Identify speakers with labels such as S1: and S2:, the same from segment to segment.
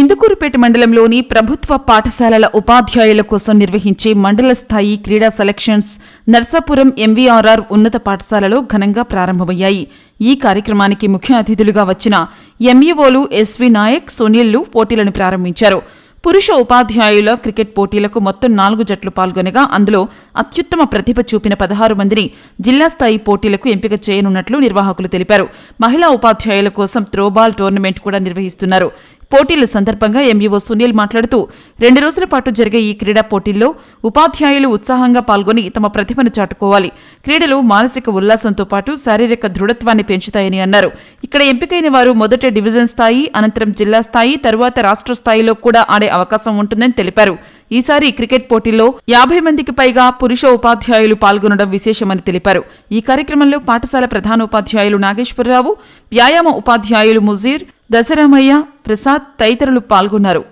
S1: ఇందుకూరుపేట మండలంలోని ప్రభుత్వ పాఠశాలల ఉపాధ్యాయుల కోసం నిర్వహించే మండల స్థాయి క్రీడా సెలక్షన్స్ నర్సాపురం ఎంవీఆర్ఆర్ ఉన్నత పాఠశాలలో ఘనంగా ప్రారంభమయ్యాయి. ఈ కార్యక్రమానికి ముఖ్య అతిథులుగా వచ్చిన ఎంఈఓలు ఎస్వి నాయక్ సునీళ్ళు పోటీలను ప్రారంభించారు. పురుష ఉపాధ్యాయుల క్రికెట్ పోటీలకు మొత్తం నాలుగు జట్లు పాల్గొనగా అందులో అత్యుత్తమ ప్రతిభ చూపిన పదహారు మందిని జిల్లా స్థాయి పోటీలకు ఎంపిక చేయనున్నట్లు నిర్వాహకులు తెలిపారు. మహిళా ఉపాధ్యాయుల కోసం త్రోబాల్ టోర్నమెంట్ కూడా నిర్వహిస్తున్నారు. పోటీల సందర్భంగా ఎంఈఓ సునీల్ మాట్లాడుతూ రెండు రోజుల పాటు జరిగే ఈ క్రీడా పోటీల్లో ఉపాధ్యాయులు ఉత్సాహంగా పాల్గొని తమ ప్రతిభను చాటుకోవాలి. క్రీడలు మానసిక ఉల్లాసంతో పాటు శారీరక దృఢత్వాన్ని పెంచుతాయని అన్నారు. ఇక్కడ ఎంపికైన వారు మొదట డివిజన్ స్థాయి అనంతరం జిల్లా స్థాయి తరువాత రాష్ట్ర స్థాయిలో కూడా ఆడే అవకాశం ఉంటుందని తెలిపారు. ఈసారి క్రికెట్ పోటీల్లో యాభై మందికి పైగా పురుష ఉపాధ్యాయులు పాల్గొనడం విశేషమని తెలిపారు. ఈ కార్యక్రమంలో పాఠశాల ప్రధానోపాధ్యాయులు నాగేశ్వరరావు వ్యాయామ ఉపాధ్యాయులు ముజీర్ దశరామయ్య ప్రసాద్ తదితరులు పాల్గొన్నారు.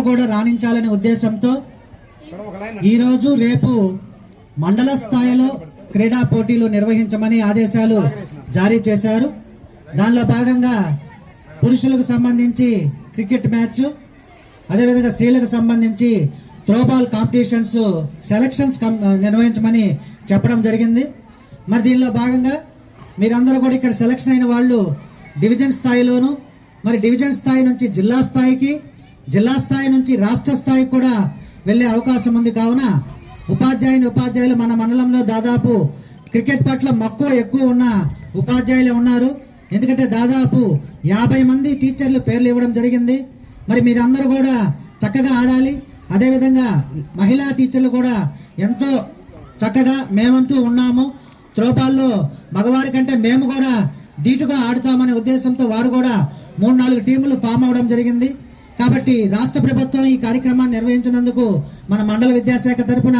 S2: కూడా రాణించాలనే ఉద్దేశంతో ఈరోజు రేపు మండల స్థాయిలో క్రీడా పోటీలు నిర్వహించమని ఆదేశాలు జారీ చేశారు. దానిలో భాగంగా పురుషులకు సంబంధించి క్రికెట్ మ్యాచ్ అదేవిధంగా స్త్రీలకు సంబంధించి త్రోబాల్ కాంపిటీషన్స్ సెలక్షన్స్ కం- నిర్వహించమని చెప్పడం జరిగింది. మరి దీనిలో భాగంగా మీరందరూ కూడా ఇక్కడ సెలక్షన్ అయిన వాళ్ళు డివిజన్ స్థాయిలోను మరి డివిజన్ స్థాయి నుంచి జిల్లా స్థాయికి జిల్లా స్థాయి నుంచి రాష్ట్ర స్థాయికి కూడా వెళ్ళే అవకాశం ఉంది. కావున ఉపాధ్యాయుని ఉపాధ్యాయులు మన మండలంలో దాదాపు క్రికెట్ పట్ల మక్కువ ఎక్కువ ఉన్న ఉపాధ్యాయులే ఉన్నారు. ఎందుకంటే దాదాపు యాభై మంది టీచర్లు పేర్లు ఇవ్వడం జరిగింది. మరి మీరందరూ కూడా చక్కగా ఆడాలి. అదేవిధంగా మహిళా టీచర్లు కూడా ఎంతో చక్కగా మేమంటూ ఉన్నాము. త్రోబాల్లో మగవారి కంటే మేము కూడా ధీటుగా ఆడుతామనే ఉద్దేశంతో వారు కూడా మూడు నాలుగు టీములు ఫామ్ అవ్వడం జరిగింది. కాబట్టి రాష్ట్ర ప్రభుత్వం ఈ కార్యక్రమాన్ని నిర్వహించినందుకు మన మండల విద్యాశాఖ తరఫున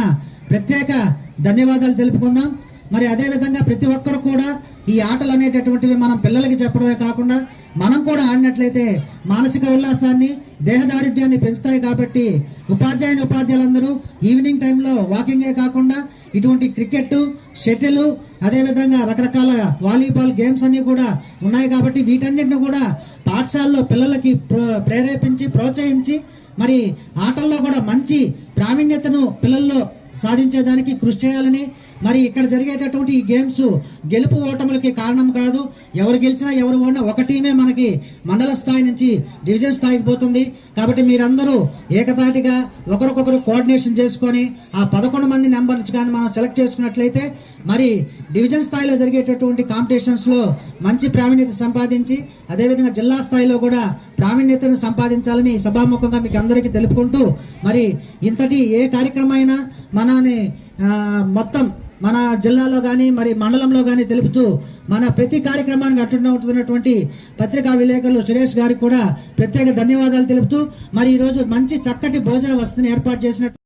S2: ప్రత్యేక ధన్యవాదాలు తెలుపుకుందాం. మరి అదేవిధంగా ప్రతి ఒక్కరు కూడా ఈ ఆటలు అనేటటువంటివి మనం పిల్లలకి చెప్పడమే కాకుండా మనం కూడా ఆడినట్లయితే మానసిక ఉల్లాసాన్ని దేహదారుఢ్యాన్ని పెంచుతాయి కాబట్టి ఉపాధ్యాయుని ఉపాధ్యాయులందరూ ఈవినింగ్ టైంలో వాకింగే కాకుండా ఇటువంటి క్రికెట్ షటిల్ అదేవిధంగా రకరకాల వాలీబాల్ గేమ్స్ అన్నీ కూడా ఉన్నాయి కాబట్టి వీటన్నిటిని కూడా పాఠశాలలో పిల్లలకి ప్రేరేపించి ప్రోత్సహించి మరి ఆటల్లో కూడా మంచి ప్రావీణ్యతను పిల్లల్లో సాధించేదానికి కృషి చేయాలని మరి ఇక్కడ జరిగేటటువంటి ఈ గేమ్స్ గెలుపు ఓటములకి కారణం కాదు. ఎవరు గెలిచినా ఎవరు ఓడినా ఒక టీమే మనకి మండల స్థాయి నుంచి డివిజన్ స్థాయికి పోతుంది. కాబట్టి మీరందరూ ఏకతాటిగా ఒకరికొకరు కోఆర్డినేషన్ చేసుకొని ఆ పదకొండు మంది నెంబర్స్ కానీ మనం సెలెక్ట్ చేసుకున్నట్లయితే మరి డివిజన్ స్థాయిలో జరిగేటటువంటి కాంపిటీషన్స్లో మంచి ప్రావీణ్యత సంపాదించి అదేవిధంగా జిల్లా స్థాయిలో కూడా ప్రావీణ్యతను సంపాదించాలని సభాముఖంగా మీకు అందరికీ తెలుపుకుంటూ మరి ఇంతటి ఏ కార్యక్రమం అయినా మనని మొత్తం మన జిల్లాలో కానీ మరి మండలంలో కానీ తెలుపుతూ మన ప్రతి కార్యక్రమానికి అట్టున్నటువంటి పత్రికా విలేకరులు సురేష్ గారికి కూడా ప్రత్యేక ధన్యవాదాలు తెలుపుతూ మరి ఈరోజు మంచి చక్కటి భోజన వసతిని ఏర్పాటు చేసినట్టు